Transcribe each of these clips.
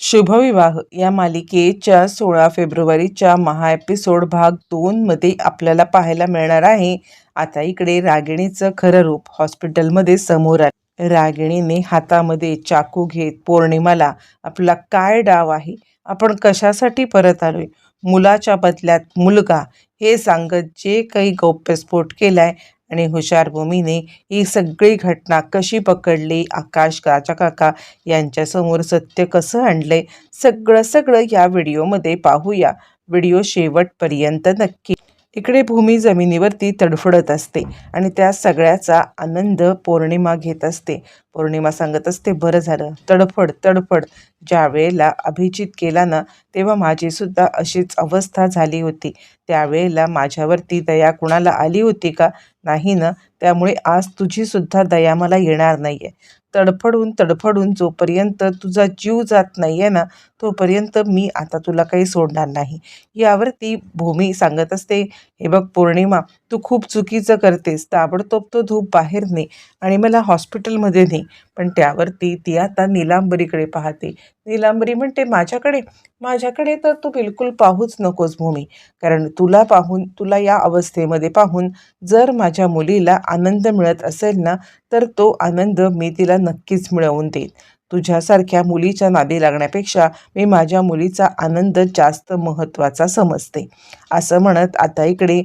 शुभविवाह. या मालिकेच्या सोळा फेब्रुवारीच्या महा एपिसोड भाग दोनमध्ये आपल्याला पाहायला मिळणार आहे. आता इकडे रागिणीचं खरं रूप हॉस्पिटलमध्ये समोर आलं. रागिणीने हातामध्ये चाकू घेत पौर्णिमाला आपला काय डाव आहे? आपण कशासाठी परत आलोय? मुलाच्या बदल्यात मुलगा. हे सांगत जे काही गौप्यस्फोट केलाय आणि हुशार भूमीने ही सगळी घटना कशी पकडली? आकाश राजा काका यांच्यासमोर सत्य कसं आणले सगळं सगळं या व्हिडिओमध्ये पाहूया. व्हिडिओ शेवटपर्यंत नक्की. इकडे भूमी जमिनीवरती तडफडत असते आणि त्या सगळ्याचा आनंद पौर्णिमा घेत असते. पौर्णिमा सांगत असते बरं झालं. तडफड तडफड. ज्या वेळेला अभिजित केला ना तेव्हा माझीसुद्धा अशीच अवस्था झाली होती. त्यावेळेला माझ्यावरती दया कुणाला आली होती का? नाही ना. त्यामुळे आज तुझीसुद्धा दया मला येणार नाही आहे तडफडून तडफडून जोपर्यंत तुझा जीव जात नाही आहे ना तोपर्यंत मी आता तुला काही सोडणार नाही. यावरती भूमी सांगत असते हे बघ पौर्णिमा तू खूप चुकीचं करतेस ताबडतोब तो धूप बाहेर ने आणि मला हॉस्पिटलमध्ये ने. पण त्यावरती ती आता निलांबरीकडे पाहते. निलांबरी म्हणते माझ्याकडे माझ्याकडे तर तू बिलकुल पाहूच नकोस भूमी. कारण तुला पाहून तुला या अवस्थेमध्ये पाहून जर माझ्या मुलीला आनंद मिळत असेल ना तर तो आनंद मी तिला नक्कीच मिळवून देईन. तुझ्यासारख्या मुलीच्या नादी लागण्यापेक्षा मी माझ्या मुलीचा आनंद जास्त महत्त्वाचा समजते. असं म्हणत आता इकडे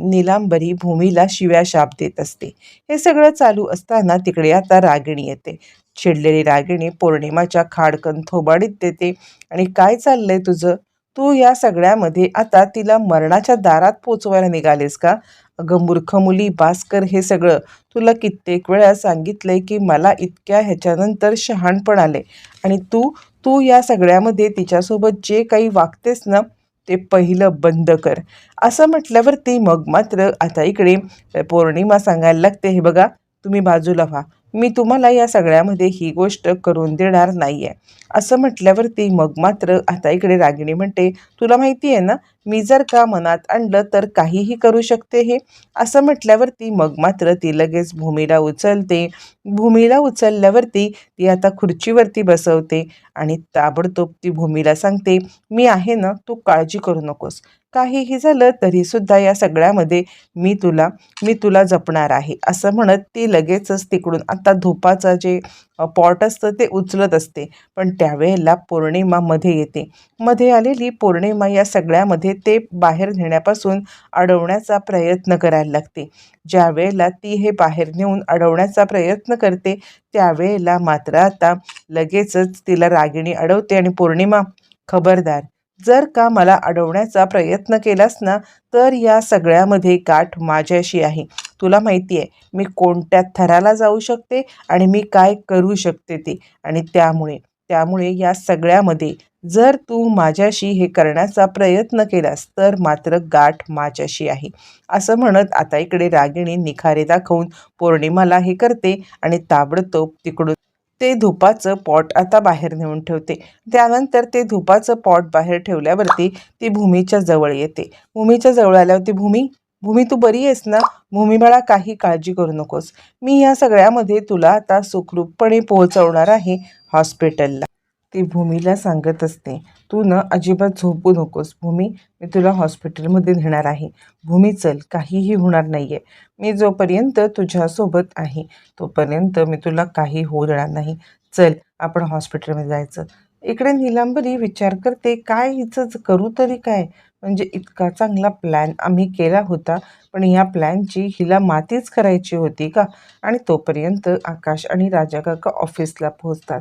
निलांबरी भूमीला शिव्या शाप देत असते. हे सगळं चालू असताना तिकडे आता रागिणी येते. चिडलेली रागिणी पौर्णिमाच्या खाडकन थोबाडीत देते. आणि काय चाललंय तुझं? तू या सगळ्यामध्ये आता तिला मरणाच्या दारात पोचवायला निघालेस का? अगं मूर्ख मुली भास्कर हे सगळं. तुला कित्येक वेळा सांगितलंय की मला इतक्या ह्याच्यानंतर शहाणपण आले. आणि तू तू या सगळ्यामध्ये तिच्यासोबत जे काही वागतेस ना ते पहिलं बंद कर. असं म्हटल्यावरती मग मात्र आता इकडे पौर्णिमा सांगायला लागते. हे बघा तुम्ही बाजूला व्हा. मी तुम्हाला या सगळ्यामध्ये ही गोष्ट करून देणार नाही आहे असं म्हटल्यावरती मग मात्र आता इकडे रागिणी म्हणते तुला माहिती आहे ना मी जर का मनात आणलं तर काहीही करू शकते हे. असं म्हटल्यावरती मग मात्र ती लगेच भूमीला उचलते. भूमीला उचलल्यावरती ती आता खुर्चीवरती बसवते आणि ताबडतोब ती भूमीला सांगते मी आहे ना तू काळजी करू नकोस. काहीही झालं तरीसुद्धा या सगळ्यामध्ये मी तुला मी तुला जपणार आहे. असं म्हणत ती लगेचच तिकडून आता धोपाचा जे पॉट असतं ते उचलत असते. पण त्यावेळेला पौर्णिमा मध्ये येते. मध्ये आलेली पौर्णिमा या सगळ्यामध्ये ते बाहेर नेण्यापासून अडवण्याचा प्रयत्न करायला लागते. ज्या वेळेला ती हे बाहेर नेऊन अडवण्याचा प्रयत्न करते त्यावेळेला मात्र आता लगेचच तिला रागिणी अडवते आणि पौर्णिमा खबरदार जर का मला अडवण्याचा प्रयत्न केलास ना तर या सगळ्यामध्ये गाठ माझ्याशी आहे. तुला माहिती आहे मी कोणत्या थराला जाऊ शकते आणि मी काय करू शकते ते. आणि त्यामुळे त्यामुळे या सगळ्यामध्ये जर तू माझ्याशी हे करण्याचा प्रयत्न केलास तर मात्र गाठ माझ्याशी आहे. असं म्हणत आता इकडे रागिणी निखारे दाखवून पौर्णिमाला हे करते आणि ताबडतोब तिकडून ते धुपाचं पॉट आता बाहेर नेऊन ठेवते. त्यानंतर ते धुपाचं पॉट बाहेर ठेवल्यावरती ती भूमीच्या जवळ येते. भूमीच्या जवळ आल्यावरती भूमी भूमी तू बरी आहेस ना? भूमी मला काही काळजी करू नकोस. मी या सगळ्यामध्ये तुला आता सुखरूपपणे पोहोचवणार आहे हॉस्पिटलला. ती भूमीला सांगत असते तू न अजिबात झोपू नकोस भूमी. मी तुला हॉस्पिटलमध्ये नेणार आहे. भूमी चल. काहीही होणार नाही आहे मी जोपर्यंत तुझ्यासोबत आहे तोपर्यंत मी तुला काही होऊ देणार नाही. चल आपण हॉस्पिटलमध्ये जायचं. इकडे निलांबरी विचार करते काय हिचं करू तरी काय? म्हणजे इतका चांगला प्लॅन आम्ही केला होता पण या प्लॅनची हिला मातीच करायची होती का? आणि तोपर्यंत आकाश आणि राजा काका ऑफिसला पोहोचतात.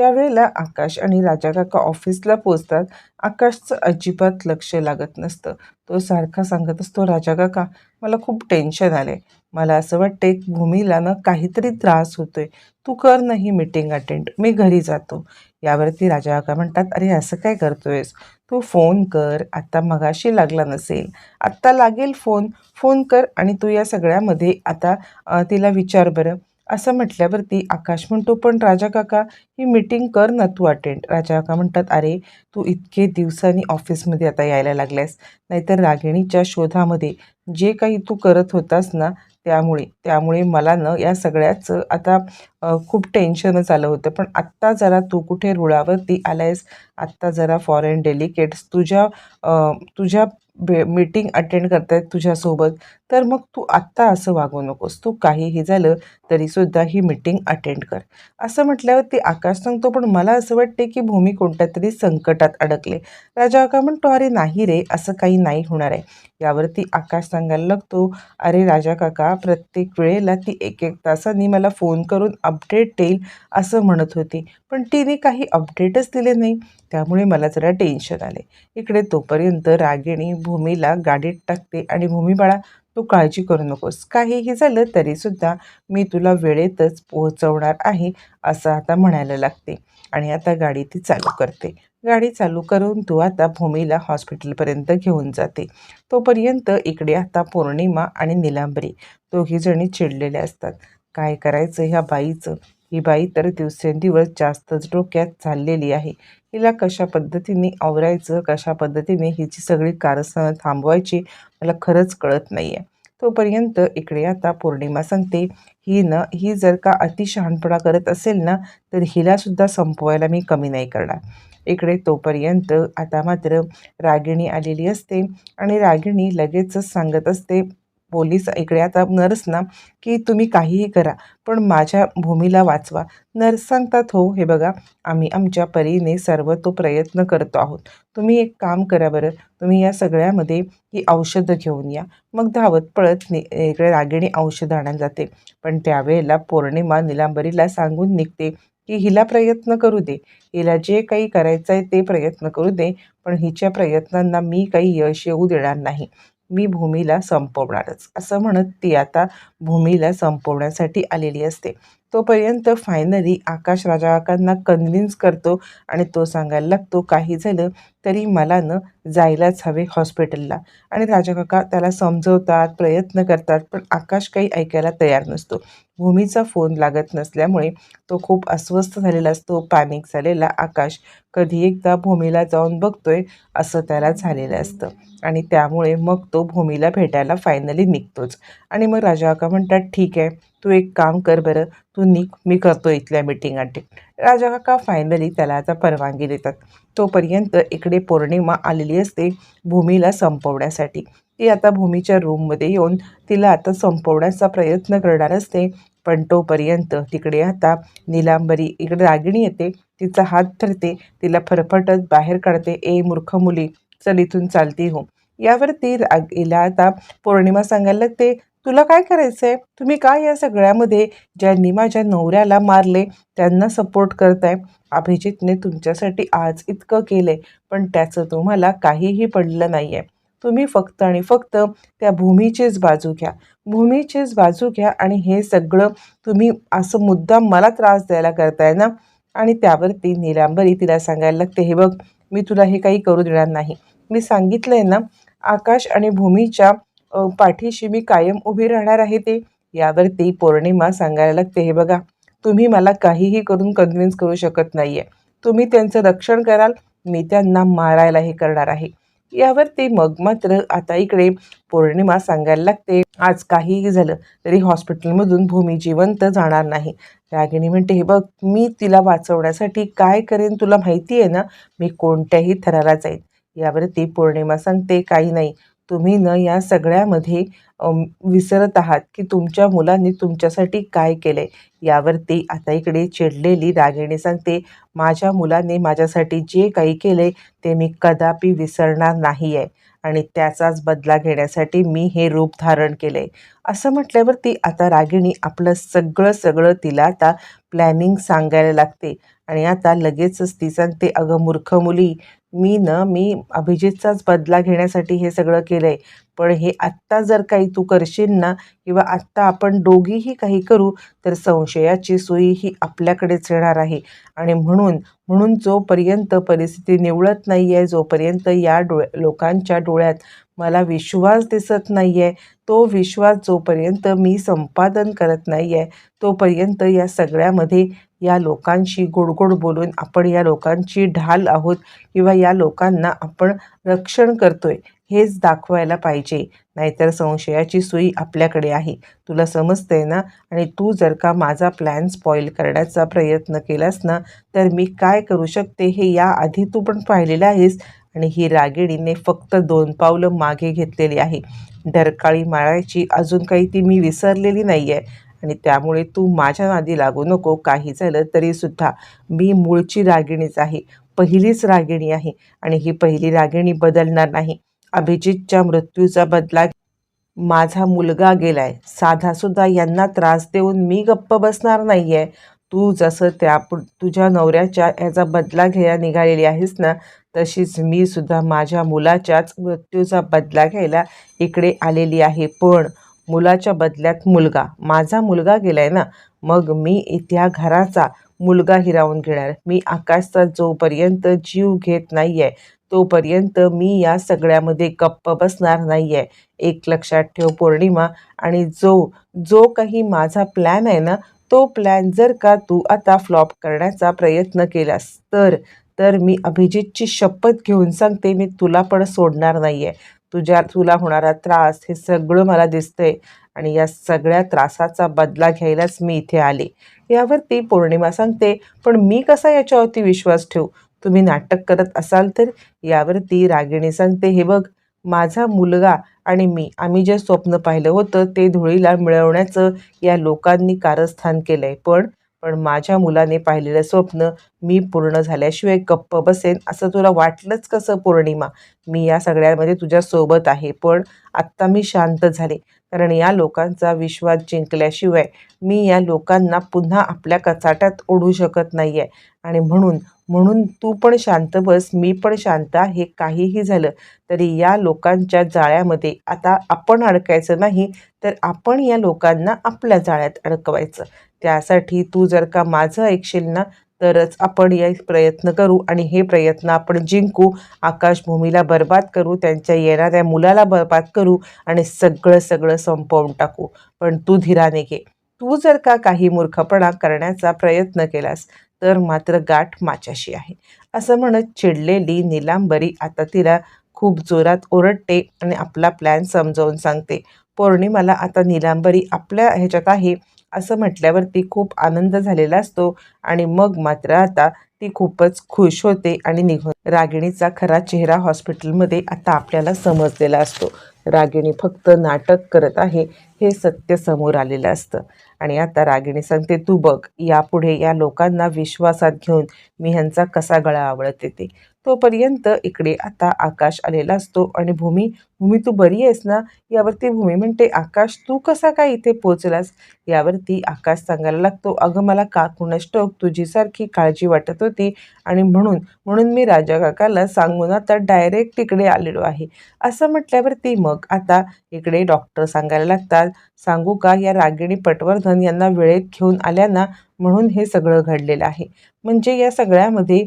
त्यावेळेला आकाश आणि राजा काका ऑफिसला पोचतात आकाशचं अजिबात लक्ष लागत नसतं. तो सारखा सांगत असतो राजा काका मला खूप टेन्शन आले मला असं वाटते भूमीला ना काहीतरी त्रास होतोय. तू कर नाही मीटिंग अटेंड. मी घरी जातो. यावरती राजा काका म्हणतात अरे असं काय करतोयस? तू फोन कर. आत्ता मगाशी लागला नसेल. आत्ता लागेल फोन. फोन कर आणि तू या सगळ्यामध्ये आता तिला विचार बरं. असं म्हटल्यावरती आकाश म्हणतो पण राजा काका ही मीटिंग कर ना तू अटेंड राजा काका म्हणतात अरे तू इतके दिवसांनी ऑफिसमध्ये आता यायला लागल्यास. नाहीतर रागिणीच्या शोधामध्ये जे काही तू करत होतास ना त्यामुळे त्यामुळे मला न या सगळ्याचं आता खूप टेन्शनच आलं होतं. पण आत्ता जरा तू कुठे रुळावरती आलायस? आत्ता जरा फॉरेन डेलिकेट्स तुझ्या तुझ्या भे मीटिंग अटेंड करतायत तुझ्यासोबत. तर मग तू आत्ता असं वागू नकोस. तू काहीही झालं तरीसुद्धा ही मीटिंग अटेंड कर. असं म्हटल्यावरती आकाश सांगतो पण मला असं वाटते की भूमी कोणत्या तरी संकटात अडकले. राजा काका म्हणतो अरे नाही रे असं काही नाही होणार आहे. यावरती आकाश सांगायला लागतो अरे राजा काका प्रत्येक वेळेला ती एक एक तासांनी मला फोन करून अपडेट देईल असं म्हणत होती. पण तिने काही अपडेटच दिले नाही. त्यामुळे मला जरा टेन्शन आले. इकडे तोपर्यंत रागिणी भूमीला गाडीत टाकते आणि भूमी बाळा तू काळजी करू नकोस. काहीही झालं तरीसुद्धा मी तुला वेळेतच पोहोचवणार आहे असं आता म्हणायला लागते. आणि आता गाडी ती चालू करते. गाडी चालू करून तू आता भूमीला हॉस्पिटलपर्यंत घेऊन जाते. तोपर्यंत इकडे आता पौर्णिमा आणि निलांबरी दोघीजणी चिडलेल्या असतात. काय करायचं ह्या बाईचं? ही बाई तर दिवसेंदिवस जास्तच डोक्यात चाललेली आहे. हिला कशा पद्धतीने आवरायचं कशा पद्धतीने हिची सगळी कारस्थानं थांबवायची मला खरंच कळत नाही आहे तोपर्यंत इकडे आता पौर्णिमा सांगते ही न ही जर का अतिशहाणपणा करत असेल ना तर हिलासुद्धा संपवायला मी कमी नाही करणार. इकडे तोपर्यंत आता मात्र रागिणी आलेली असते आणि रागिणी लगेचच सांगत असते पोलीस इकडे आता नर्स ना की तुम्ही काहीही करा पण माझ्या भूमीला वाचवा. नर्स सांगतात हो हे बघा आम्ही आमच्या परीने सर्व तो प्रयत्न करतो आहोत. तुम्ही एक काम करा बरं तुम्ही या सगळ्यामध्ये ही औषधं घेऊन या. मग धावत पळत नि इकडे रागिणी औषधं आणायला जाते. पण त्यावेळेला पौर्णिमा निलांबरीला सांगून निघते की हिला प्रयत्न करू दे. हिला जे काही करायचं आहे ते प्रयत्न करू दे पण हिच्या प्रयत्नांना मी काही यश येऊ देणार नाही. मी भूमीला संपवणारच. असं म्हणत ती आता भूमीला संपवण्यासाठी आलेली असते. तोपर्यंत फायनली आकाश राजा काकांना कन्व्हिन्स करतो आणि तो सांगायला लागतो काही झालं तरी मला न जायलाच हवे हॉस्पिटलला आणि राजा काका त्याला समजवतात प्रयत्न करतात पण आकाश काही ऐकायला तयार नसतो. भूमीचा फोन लागत नसल्यामुळे तो खूप अस्वस्थ झालेला असतो पॅनिक झालेला आकाश कधी एकदा भूमीला जाऊन बघतोय असं त्याला झालेलं असतं. आणि त्यामुळे मग तो भूमीला भेटायला फायनली निघतोच. आणि मग राजाका म्हणतात ठीक आहे तू एक काम कर बरं तू निघ मी करतो इथल्या मीटिंग अटेंड राजा काका फायनली त्याला आता परवानगी देतात. तोपर्यंत इकडे पौर्णिमा आलेली असते भूमीला संपवण्यासाठी. ती आता भूमीच्या रूममध्ये येऊन तिला आता संपवण्याचा प्रयत्न करणार असते. पण तोपर्यंत तिकडे आता निलांबरी इकडे रागिणी येते. तिचा हात धरते तिला फरफटत बाहेर काढते. ए मूर्ख मुली चल इथून चालती हो. यावरती रागीला आता पौर्णिमा सांगायला लागते. तुला काय करायचं आहे तुम्ही काय या सगळ्यामध्ये ज्यांनी माझ्या नवऱ्याला मारले त्यांना सपोर्ट करताय? अभिजितने तुमच्यासाठी आज इतकं केलं आहे पण त्याचं तुम्हाला काहीही पडलं नाही आहे तुम्ही फक्त आणि फक्त त्या भूमीचीच बाजू घ्या. भूमीचीच बाजू घ्या आणि हे सगळं तुम्ही असं मुद्दा मला त्रास द्यायला करताय ना? आणि त्यावरती निलांबरी तिला सांगायला लागते हे बघ मी तुला हे काही करू देणार नाही. मी सांगितलं आहे ना आकाश आणि भूमीच्या पाठीशी मी कायम उभी राहणार आहे ते. यावर ती पौर्णिमा सांगायला लागते. हे बघा तुम्ही मला काहीही करून कन्व्हिन्स करू शकत नाही आहे तुम्ही त्यांचं रक्षण कराल मी त्यांना मारायला हे करणार आहे. यावर ते मग मात्र आता इकडे पौर्णिमा सांगायला लागते. आज काहीही झालं तरी हॉस्पिटलमधून भूमी जिवंत जाणार नाही. रागिणी म्हणते हे बघ मी तिला वाचवण्यासाठी काय करेन तुला माहिती आहे ना? मी कोणत्याही थराला जाईन. यावरती पौर्णिमा सांगते काही नाही. तुम्ही न या सगळ्यामध्ये विसरत आहात की तुमच्या मुलांनी तुमच्यासाठी काय केलं आहे यावरती आता इकडे चिडलेली रागिणी सांगते माझ्या मुलाने माझ्यासाठी जे काही केले ते मी कदापि विसरणार नाही आहे आणि त्याचाच बदला घेण्यासाठी मी हे रूप धारण केले असं म्हटल्यावरती आता रागिणी आपलं सगळं सगळं तिला आता प्लॅनिंग सांगायला लागते. आणि आता लगेचच ती सांगते अगं मूर्ख मुली मी ना मी अभिजितचाच बदला घेण्यासाठी हे सगळं केलं आहे पण हे आत्ता जर काही तू करशील ना किंवा आत्ता आपण दोघीही काही करू तर संशयाची सोयी ही आपल्याकडेच येणार आहे. आणि म्हणून म्हणून जोपर्यंत परिस्थिती निवळत नाही आहे जोपर्यंत या डोळ्या लोकांच्या डोळ्यात मला विश्वास दिसत नाही आहे तो विश्वास जोपर्यंत मी संपादन करत नाही आहे तोपर्यंत या सगळ्यामध्ये या लोकांशी गोडगोड बोलून आपण या लोकांची ढाल आहोत किंवा या लोकांना आपण रक्षण करतोय हेच दाखवायला पाहिजे. नाहीतर संशयाची सुई आपल्याकडे आहे. तुला समजतंय ना? आणि तू जर का माझा प्लॅन स्पॉईल करण्याचा प्रयत्न केलास ना तर मी काय करू शकते हे याआधी तू पण पाहिलेलं आहेस. आणि ही रागिणीने फक्त दोन पावलं मागे घेतलेली आहे. डरकाळी मारायची अजून काही ती मी विसरलेली नाही आहे आणि त्यामुळे तू माझ्या नादी लागू नको काही झालं तरीसुद्धा मी मूळची रागिणीच आहे पहिलीच रागिणी आहे आणि ही पहिली रागिणी बदलणार नाही. अभिजितच्या मृत्यूचा बदला माझा मुलगा गेलाय. साधासुद्धा यांना त्रास देऊन मी गप्प बसणार नाही आहे तू जसं त्या तुझ्या नवऱ्याच्या ह्याचा बदला घ्यायला निघालेली आहेस ना तशीच मी सुद्धा माझ्या मुलाच्याच मृत्यूचा बदला घ्यायला इकडे आलेली आहे. पण मुलाच्या बदल्यात मुलगा. माझा मुलगा गेलाय ना मग मी त्या घराचा मुलगा हिरावून घेणार. मी आकाशचा जोपर्यंत जीव घेत नाही आहे तोपर्यंत मी या सगळ्यामध्ये गप्प बसणार नाही आहे एक लक्षात ठेव पौर्णिमा. आणि जो जो काही माझा प्लॅन आहे ना तो प्लॅन जर का तू आता फ्लॉप करण्याचा प्रयत्न केलास तर तर मी अभिजितची शपथ घेऊन सांगते मी तुला पण सोडणार नाही आहे तुझ्या तुला होणारा त्रास हे सगळं मला दिसतंय आणि या सगळ्या त्रासाचा बदला घ्यायलाच मी इथे आले. यावरती पौर्णिमा सांगते पण मी कसा याच्यावरती विश्वास ठेवू? तुम्ही नाटक करत असाल तर? यावर ती रागिणी सांगते हे बघ माझा मुलगा आणि मी आम्ही जे स्वप्न पाहिलं होतं ते धुळीला मिळवण्याचं या लोकांनी कारस्थान केलं आहे पण पण माझ्या मुलाने पाहिलेलं स्वप्न मी पूर्ण झाल्याशिवाय गप्प बसेन असं तुला वाटलंच कसं पौर्णिमा? मी या सगळ्यामध्ये तुझ्यासोबत आहे पण आत्ता मी शांत झाले. कारण या लोकांचा विश्वास जिंकल्याशिवाय मी या लोकांना पुन्हा आपल्या कचाट्यात ओढू शकत नाही आहे आणि म्हणून म्हणून तू पण शांत बस मी पण शांत आहे काहीही झालं तरी या लोकांच्या जाळ्यामध्ये आता आपण अडकायचं नाही तर आपण या लोकांना आपल्या जाळ्यात अडकवायचं. त्यासाठी तू जर का माझं ऐकशील ना तरच आपण या प्रयत्न करू आणि हे प्रयत्न आपण जिंकू. आकाशभूमीला बर्बाद करू त्यांच्या येणाऱ्या मुलाला बर्बाद करू आणि सगळं सगळं संपवून टाकू. पण तू धीराने घे तू जर का काही मूर्खपणा करण्याचा प्रयत्न केलास तर मात्र गाठ माझ्याशी आहे. असं म्हणत चिडलेली निलांबरी आता तिला खूप जोरात ओरडते आणि आपला प्लॅन समजावून सांगते. पौर्णिमाला आता निलांबरी आपल्या ह्याच्यात आहे. असं म्हटल्यावरती खूप आनंद झालेला असतो आणि मग मात्र आता ती खूपच खुश होते आणि निघून. रागिणीचा खरा चेहरा हॉस्पिटलमध्ये आता आपल्याला समजलेला असतो. रागिणी फक्त नाटक करत आहे हे सत्य समोर आलेलं असतं. आणि आता रागिणी सांगते तू बघ यापुढे या लोकांना विश्वासात घेऊन मी ह्यांचा कसा गळा आवळत येते. तोपर्यंत इकडे आता आकाश आलेला असतो आणि भूमी भूमी तू बरी आहेस ना? यावरती भूमी म्हणते आकाश तू कसा काय इथे पोचलास यावरती आकाश सांगायला लागतो अगं मला का कुणष्टोक तुझीसारखी काळजी वाटत होती आणि म्हणून म्हणून मी राजा काकाला सांगून आता डायरेक्ट तिकडे आलेलो आहे. असं म्हटल्यावरती मग आता इकडे डॉक्टर सांगायला लागतात सांगू का या रागिणी पटवर्धन यांना वेळेत घेऊन आल्या ना म्हणून हे सगळं घडलेलं आहे. म्हणजे या सगळ्यामध्ये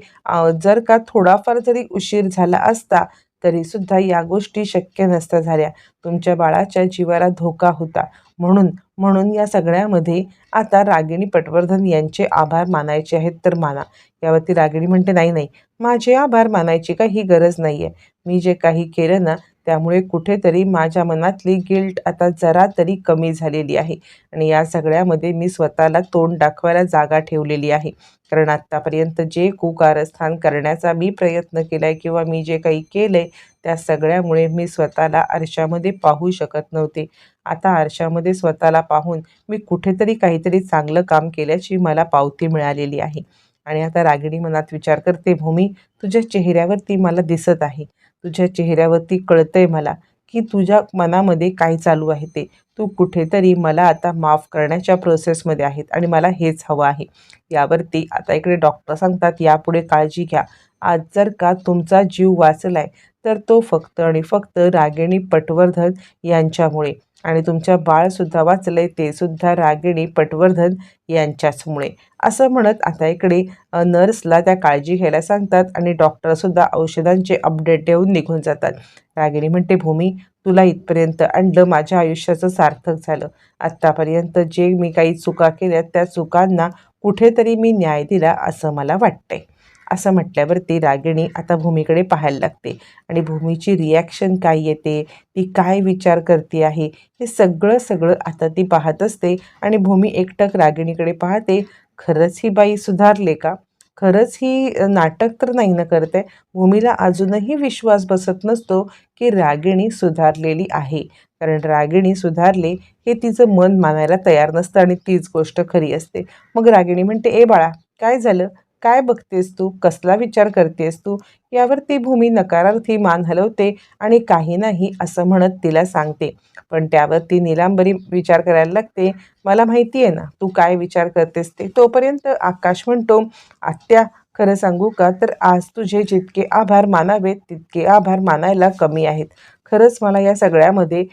जर का थोडाफार जरी उशीर झाला असता तरीसुद्धा या गोष्टी शक्य नसत्या झाल्या. तुमच्या बाळाच्या जीवाला धोका होता. म्हणून म्हणून या सगळ्यामध्ये आता रागिणी पटवर्धन यांचे आभार मानायचे आहेत तर माना. यावरती रागिणी म्हणते नाही नाही माझे आभार मानायची काही गरज नाही आहे मी जे काही केलं ना त्यामुळे कुठेतरी माझ्या मनातली गिल्ट आता जरा तरी कमी झालेली आहे. आणि या सगळ्यामध्ये मी स्वतःला तोंड दाखवायला जागा ठेवलेली आहे. कारण आत्तापर्यंत जे कुकारस्थान करण्याचा मी प्रयत्न केला आहे किंवा मी जे काही केलं आहे त्या सगळ्यामुळे मी स्वतःला आरशामध्ये पाहू शकत नव्हते. आता आरशामध्ये स्वतःला पाहून मी कुठेतरी काहीतरी चांगलं काम केल्याची मला पावती मिळालेली आहे. आणि आता रागिणी मनात विचार करते भूमी तुझ्या चेहऱ्यावरती मला दिसत आहे. तुझ्या चेहऱ्यावरती कळतंय मला की तुझ्या मनामध्ये काय चालू आहे ते. तू कुठेतरी मला आता माफ करण्याच्या प्रोसेसमध्ये आहेत आणि मला हेच हवं आहे. यावरती आता इकडे डॉक्टर सांगतात यापुढे काळजी घ्या. आज जर का तुमचा जीव वाचला आहे तर तो फक्त आणि फक्त रागिणी पटवर्धन यांच्यामुळे. आणि तुमच्या बाळसुद्धा वाचलंय ते सुद्धा रागिणी पटवर्धन यांच्याचमुळे. असं म्हणत आता इकडे नर्सला त्या काळजी घ्यायला सांगतात आणि डॉक्टरसुद्धा औषधांचे अपडेट देऊन निघून जातात. रागिणी म्हणते भूमी तुला इथपर्यंत आणलं माझ्या आयुष्याचं सार्थक झालं. आत्तापर्यंत जे मी काही चुका केल्या त्या चुकांना कुठेतरी मी न्याय दिला असं मला वाटतंय. असं म्हटल्यावरती रागिणी आता भूमीकडे पाहायला लागते. आणि भूमीची रिॲक्शन काय येते? ती काय विचार करते आहे? हे सगळं सगळं आता ती पाहत असते. आणि भूमी एकटक रागिणीकडे पाहते. खरंच ही बाई सुधारले का? खरंच ही नाटक तर नाही ना करते. भूमीला अजूनही विश्वास बसत नसतो की रागिणी सुधारलेली आहे. कारण रागिणी सुधारले हे तिचं मन मानायला तयार नसतं आणि तीच गोष्ट खरी असते. मग रागिणी म्हणते ए बाळा काय झालं? काय बघतेस तू? कसला विचार करतेस तू? यावर ती भूमी नकारार्थी मान हलवते आणि काही नाही असं म्हणत तिला सांगते. पण त्यावर ती निलांबरी विचार करायला लागते. मला माहिती आहे ना तू काय विचार करतेस ते. तोपर्यंत आकाश म्हणतो आत्या खरं सांगू का? तर आज तुझे जितके आभार मानावेत तितके आभार मानायला कमी आहेत. खरंच मला या सगळ्यामध्ये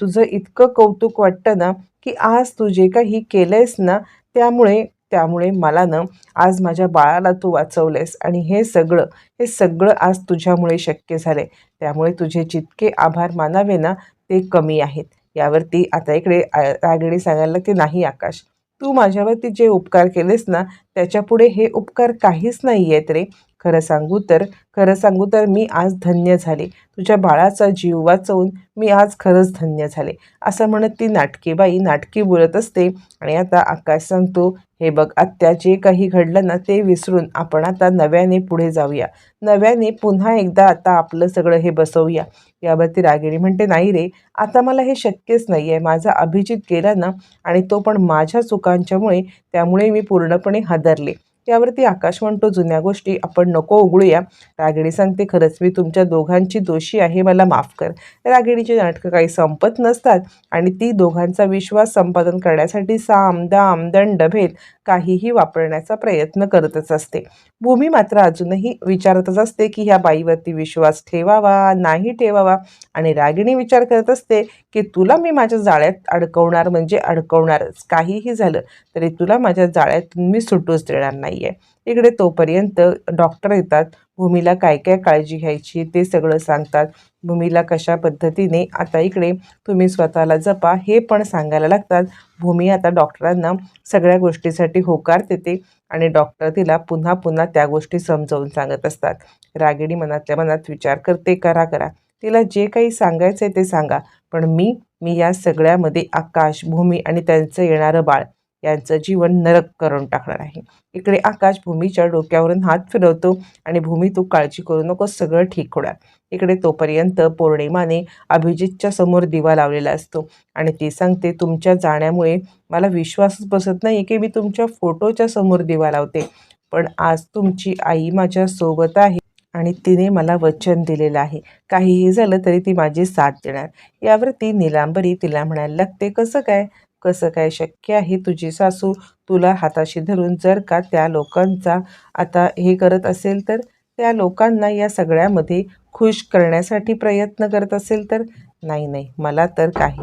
तुझं इतकं कौतुक वाटतं ना की आज तू जे काही केलं आहेस ना त्यामुळे त्यामुळे मला ना आज माझ्या बाळाला तू वाचवलेस आणि हे सगळं हे सगळं आज तुझ्यामुळे शक्य झाले त्यामुळे तुझे जितके आभार मानावे ना ते कमी आहेत. यावरती आता इकडे रागिणी सांगायला की नाही आकाश तू माझ्यावरती जे उपकार केलेस ना त्याच्यापुढे हे उपकार काहीच नाही आहेत रे. खरं सांगू तर खरं सांगू तर मी आज धन्य झाले. तुझ्या बाळाचा जीव वाचवून मी आज खरंच धन्य झाले. असं म्हणत ती नाटकी बाई नाटकी बोलत असते आणि आता आकाश सांगतो हे बघ आत्या जे काही घडलं ना ते विसरून आपण आता नव्याने पुढे जाऊया. नव्याने पुन्हा एकदा आता आपलं सगळं हे बसवूया. यावरती रागिणी म्हणते नाही रे आता मला हे शक्यच नाही आहे माझा अभिजित गेला ना आणि तो पण माझ्या चुकांच्यामुळे त्यामुळे मी पूर्णपणे हादरले. त्यावरती आकाश म्हणतो जुन्या गोष्टी आपण नको उघडूया रागिणी सांगते खरंच मी तुमच्या दोघांची दोषी आहे मला माफ कर. रागिणीची नाटकं काही संपत नसतात आणि ती दोघांचा विश्वास संपादन करण्यासाठी साम दाम दंड भेद काहीही वापरण्याचा प्रयत्न करतच असते. भूमी मात्र अजूनही विचारतच असते की ह्या बाईवरती विश्वास ठेवावा नाही ठेवावा? आणि रागिणी विचार करत असते की तुला मी माझ्या जाळ्यात अडकवणार म्हणजे अडकवणारच. काहीही झालं तरी तुला माझ्या जाळ्यातून मी सुटूच देणार नाही आहे इकडे तोपर्यंत डॉक्टर येतात. भूमीला काय काय काळजी घ्यायची ते सगळं सांगतात. भूमीला कशा पद्धतीने आता इकडे तुम्ही स्वतःला जपा हे पण सांगायला लागतात. भूमी आता डॉक्टरांना सगळ्या गोष्टीसाठी होकार देते आणि डॉक्टर तिला पुन्हा पुन्हा त्या गोष्टी समजावून सांगत असतात. रागिणी मनातल्या मनात विचार करते करा करा. तिला जे काही सांगायचं आहे ते सांगा. पण मी मी या सगळ्यामध्ये आकाश भूमी आणि त्यांचं येणारं बाळ यांचं जीवन नरक करून टाकणार आहे. इकडे आकाश भूमीच्या डोक्यावरून हात फिरवतो आणि भूमी तू काळजी करू नको सगळं ठीक होणार. इकडे तोपर्यंत पौर्णिमाने अभिजितच्या समोर दिवा लावलेला असतो आणि ती सांगते तुमच्या जाण्यामुळे मला विश्वासच बसत नाही की मी तुमच्या फोटोच्या समोर दिवा लावते. पण आज तुमची आई माझ्या सोबत आहे आणि तिने मला वचन दिलेलं आहे. काहीही झालं तरी ती माझी साथ देणार. यावर ती निलांबरी तिला म्हणायला लागते कसं काय? कसं काय शक्य आहे तुझी सासू तुला हाताशी धरून जर का त्या लोकांचा आता हे करत असेल तर? त्या लोकांना या सगळ्यामध्ये खुश करण्यासाठी प्रयत्न करत असेल तर? नाही नाही मला तर काही.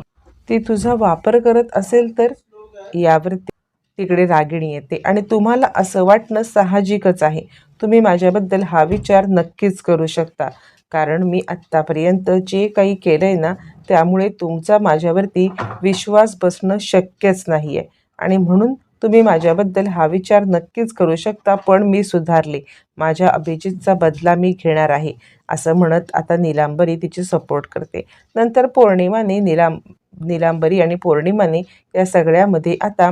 ती तुझा वापर करत असेल तर? यावर तिकडे रागिणी येते. आणि तुम्हाला असं वाटणं साहजिकच आहे. तुम्ही माझ्याबद्दल हा विचार नक्कीच करू शकता. कारण मी आत्तापर्यंत जे काही केलं आहे ना त्यामुळे तुमचा माझ्यावरती विश्वास बसणं शक्यच नाही आहे आणि म्हणून तुम्ही माझ्याबद्दल हा विचार नक्कीच करू शकता पण मी सुधारले. माझ्या अभिजितचा बदला मी घेणार आहे असं म्हणत आता निलांबरी तिची सपोर्ट करते. नंतर पौर्णिमाने निलां निलांबरी आणि पौर्णिमाने या सगळ्यामध्ये आता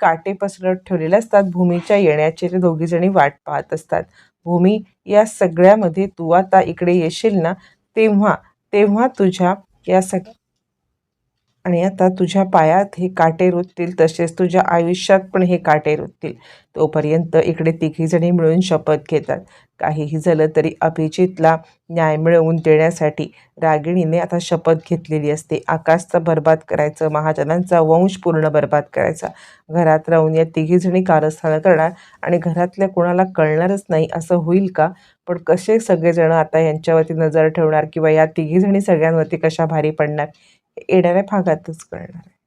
काटे पसरत ठेवलेले असतात. भूमीच्या येण्याचे ते दोघीजणी वाट पाहत असतात. भूमी या सगळ्यामध्ये तू आता इकडे येशील ना? तेव्हा तेव्हा तुझ्या या सग आणि आता तुझ्या पायात हे काटे रुततील तसेच तुझ्या आयुष्यात पण हे काटे रुततील. तोपर्यंत इकडे तिघीजणी मिळून शपथ घेतात. काहीही झालं तरी अभिजितला न्याय मिळवून देण्यासाठी रागिणीने आता शपथ घेतलेली असते. आकाशचा बर्बाद करायचं महाजनांचा वंश पूर्ण बर्बाद करायचा. घरात राहून या तिघीजणी कारस्थानं करणार आणि घरातल्या कोणाला कळणारच नाही असं होईल का? पण कसे सगळेजण आता यांच्यावरती नजर ठेवणार किंवा या तिघीजणी सगळ्यांवरती कशा भारी पडणार? येणाऱ्या भागातच कळणार आहे.